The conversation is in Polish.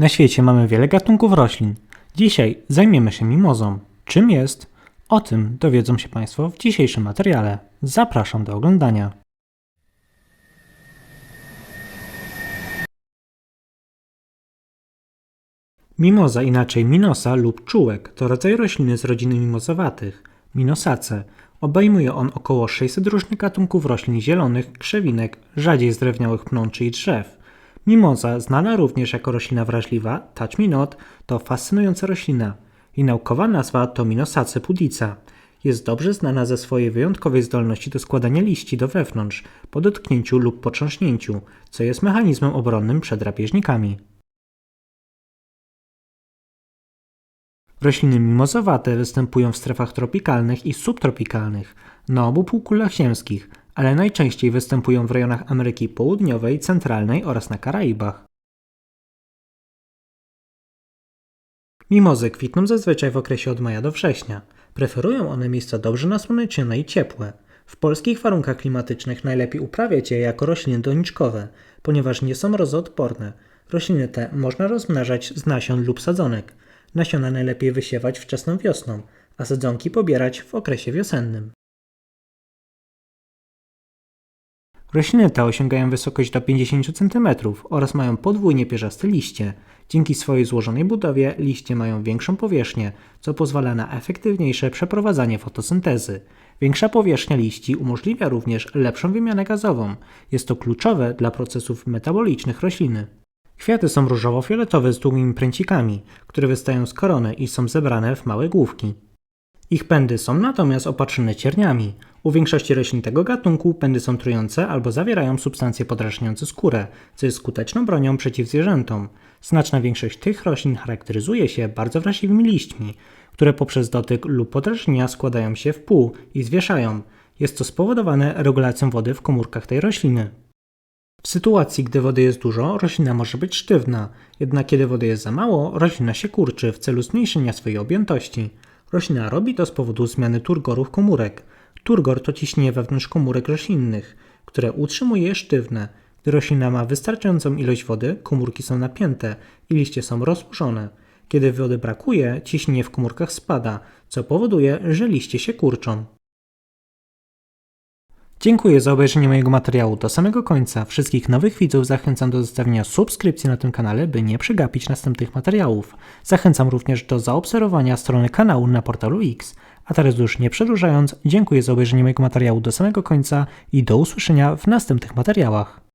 Na świecie mamy wiele gatunków roślin. Dzisiaj zajmiemy się mimozą. Czym jest? O tym dowiedzą się Państwo w dzisiejszym materiale. Zapraszam do oglądania. Mimoza, inaczej minosa lub czułek, to rodzaj rośliny z rodziny mimozowatych, minosace. Obejmuje on około 600 różnych gatunków roślin zielonych, krzewinek, rzadziej zdrewniałych pnączy i drzew. Mimoza, znana również jako roślina wrażliwa, touch me not, to fascynująca roślina. Jej naukowa nazwa to Minosace pudica. Jest dobrze znana ze swojej wyjątkowej zdolności do składania liści do wewnątrz, po dotknięciu lub potrząśnięciu, co jest mechanizmem obronnym przed drapieżnikami. Rośliny mimozowate występują w strefach tropikalnych i subtropikalnych, na obu półkulach ziemskich, ale najczęściej występują w rejonach Ameryki Południowej, Centralnej oraz na Karaibach. Mimozy kwitną zazwyczaj w okresie od maja do września. Preferują one miejsca dobrze nasłonecznione i ciepłe. W polskich warunkach klimatycznych najlepiej uprawiać je jako rośliny doniczkowe, ponieważ nie są rozoodporne. Rośliny te można rozmnażać z nasion lub sadzonek. Nasiona najlepiej wysiewać wczesną wiosną, a sadzonki pobierać w okresie wiosennym. Rośliny te osiągają wysokość do 50 cm oraz mają podwójnie pierzaste liście. Dzięki swojej złożonej budowie liście mają większą powierzchnię, co pozwala na efektywniejsze przeprowadzanie fotosyntezy. Większa powierzchnia liści umożliwia również lepszą wymianę gazową. Jest to kluczowe dla procesów metabolicznych rośliny. Kwiaty są różowo-fioletowe z długimi pręcikami, które wystają z korony i są zebrane w małe główki. Ich pędy są natomiast opatrzone cierniami. U większości roślin tego gatunku pędy są trujące albo zawierają substancje podrażniające skórę, co jest skuteczną bronią przeciw zwierzętom. Znaczna większość tych roślin charakteryzuje się bardzo wrażliwymi liśćmi, które poprzez dotyk lub podrażnienia składają się w pół i zwieszają. Jest to spowodowane regulacją wody w komórkach tej rośliny. W sytuacji, gdy wody jest dużo, roślina może być sztywna, jednak kiedy wody jest za mało, roślina się kurczy w celu zmniejszenia swojej objętości. Roślina robi to z powodu zmiany turgorów komórek. Turgor to ciśnienie wewnątrz komórek roślinnych, które utrzymuje je sztywne. Gdy roślina ma wystarczającą ilość wody, komórki są napięte i liście są rozłożone. Kiedy wody brakuje, ciśnienie w komórkach spada, co powoduje, że liście się kurczą. Dziękuję za obejrzenie mojego materiału do samego końca. Wszystkich nowych widzów zachęcam do zostawienia subskrypcji na tym kanale, by nie przegapić następnych materiałów. Zachęcam również do zaobserwowania strony kanału na portalu X. A teraz już nie przedłużając, dziękuję za obejrzenie mojego materiału do samego końca i do usłyszenia w następnych materiałach.